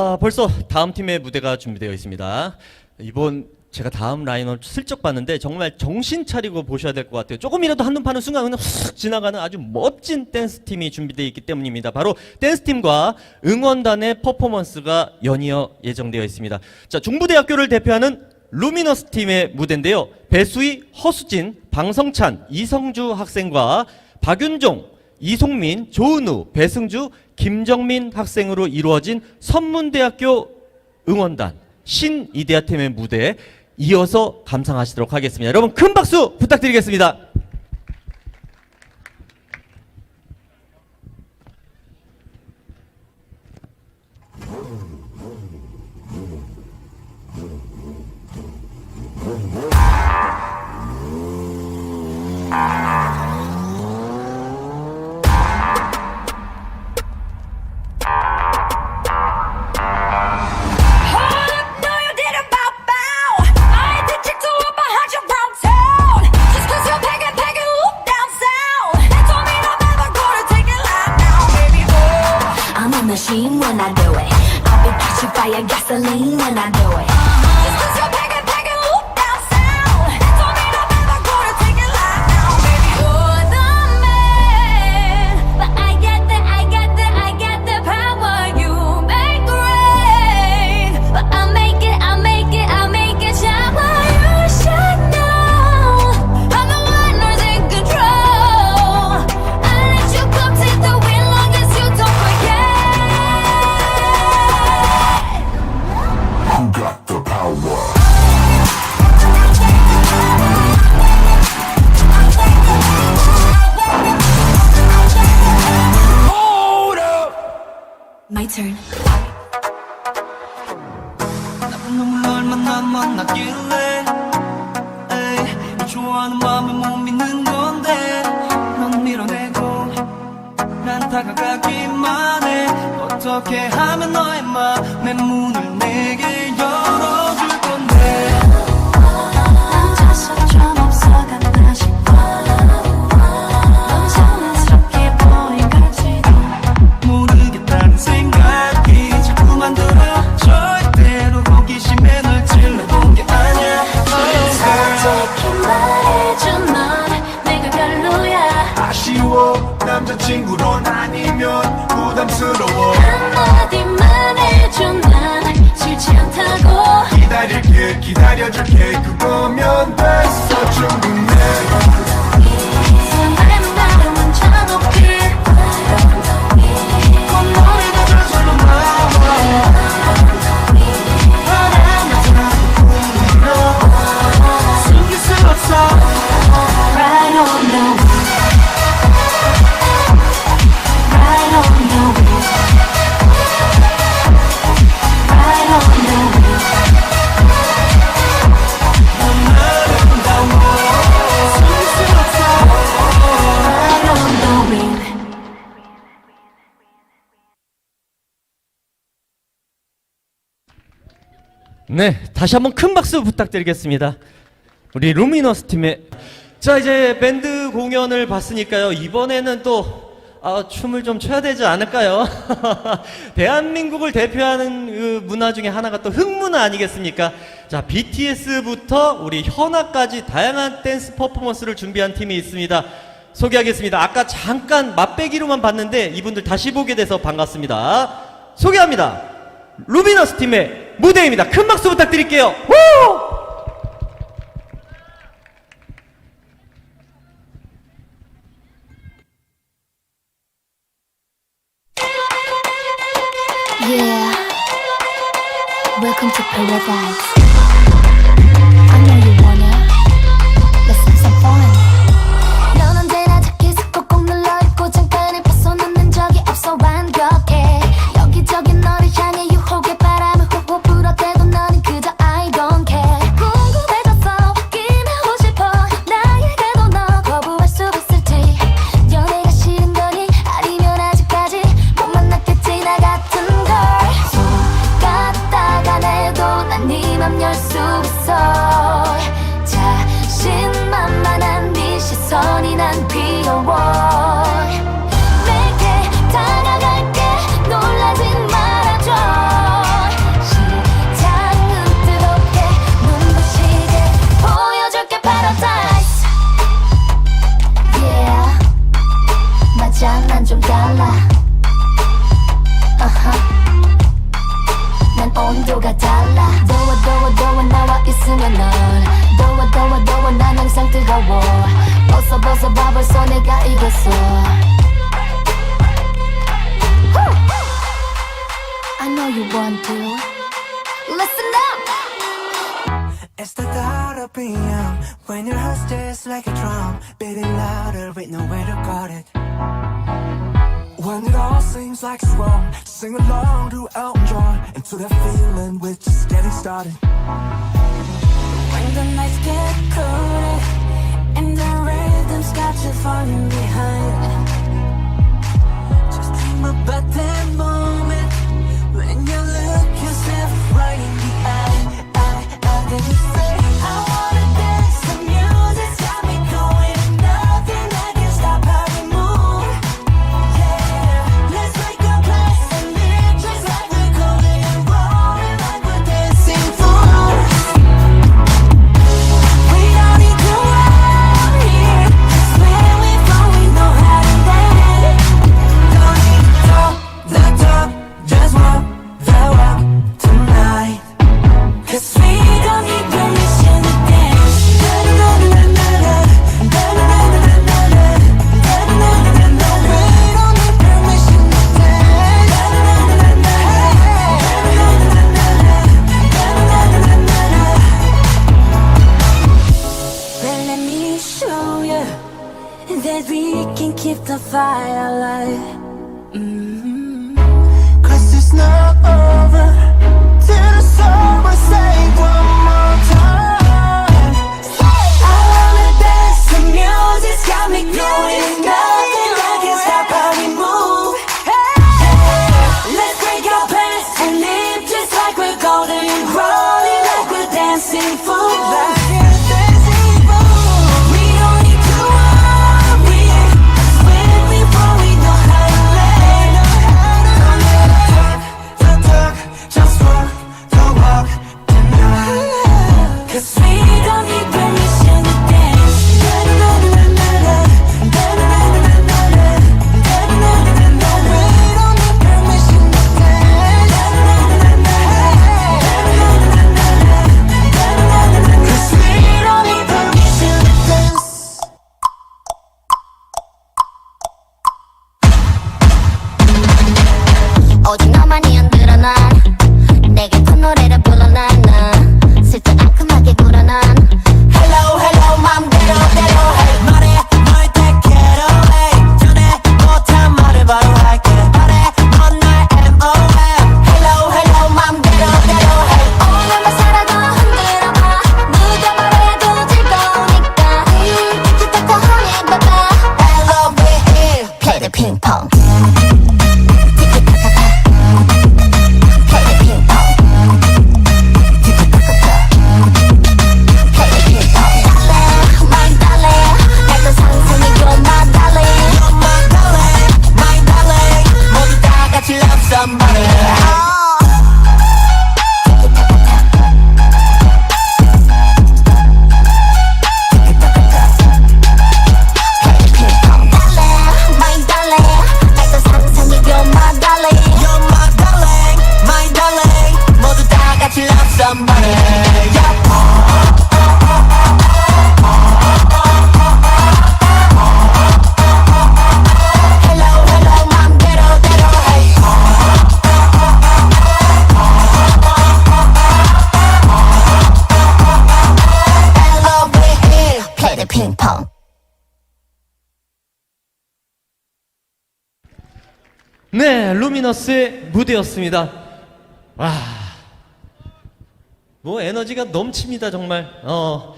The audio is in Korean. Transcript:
아, 벌써 다음 팀의 무대가 준비되어 있습니다. 이번 제가 다음 라인을 슬쩍 봤는데 정말 정신 차리고 보셔야 될 것 같아요. 조금이라도 한눈 파는 순간 그냥 훅 지나가는 아주 멋진 댄스 팀이 준비되어 있기 때문입니다. 바로 댄스 팀과 응원단의 퍼포먼스가 연이어 예정되어 있습니다. 자, 중부대학교를 대표하는 루미너스 팀의 무대인데요. 배수희, 허수진, 방성찬, 이성주 학생과 박윤종, 이송민, 조은우, 배승주, 김정민 학생으로 이루어진 선문대학교 응원단 신이데아 팀의 무대 이어서 감상하시도록 하겠습니다. 여러분 큰 박수 부탁드리겠습니다. Machine when I do it. I'll be catching fire, gasoline when I do it. 좋아하는 마음을 못 믿는 건데 넌 밀어내고 난 다가가기만 해. 어떻게 하면 너의 맘의 문을 내게 열어 부담스러워. 한마디만 해줘 난 싫지 않다고. 기다릴게 기다려줄게. 그거면 됐어 충분해 네, 다시 한번 큰 박수 부탁드리겠습니다. 우리 루미너스 팀의 자 이제 밴드 공연을 봤으니까요 이번에는 또 아, 춤을 좀 춰야 되지 않을까요? 대한민국을 대표하는 그 문화 중에 하나가 또 흑문화 아니겠습니까? 자 BTS부터 우리 현아까지 다양한 댄스 퍼포먼스를 준비한 팀이 있습니다. 소개하겠습니다. 아까 잠깐 맛배기로만 봤는데 이분들 다시 보게 돼서 반갑습니다. 소개합니다. 루미너스 팀의 무대입니다. 큰 박수 부탁드릴게요. 우! Yeah. Welcome to paradise. 맘 열 수 있어. 자신만만한 네 시선이 난 귀여워. I know you want to. Listen up. It's the thought of being young When your heart just like a drum Beating louder with nowhere to guard it. When it all seems like it's wrong Sing along to Elton John And to that feeling we're just getting started. When the nights get colder And the time's got you falling behind. Just dream about them more. that we can keep the fire alive. Mm -hmm. Cause it's not over till the summer say one more time. I wanna dance, the music's got me going up. ping pong. 네, 루미너스의 무대였습니다. 와, 뭐 에너지가 넘칩니다 정말. 어,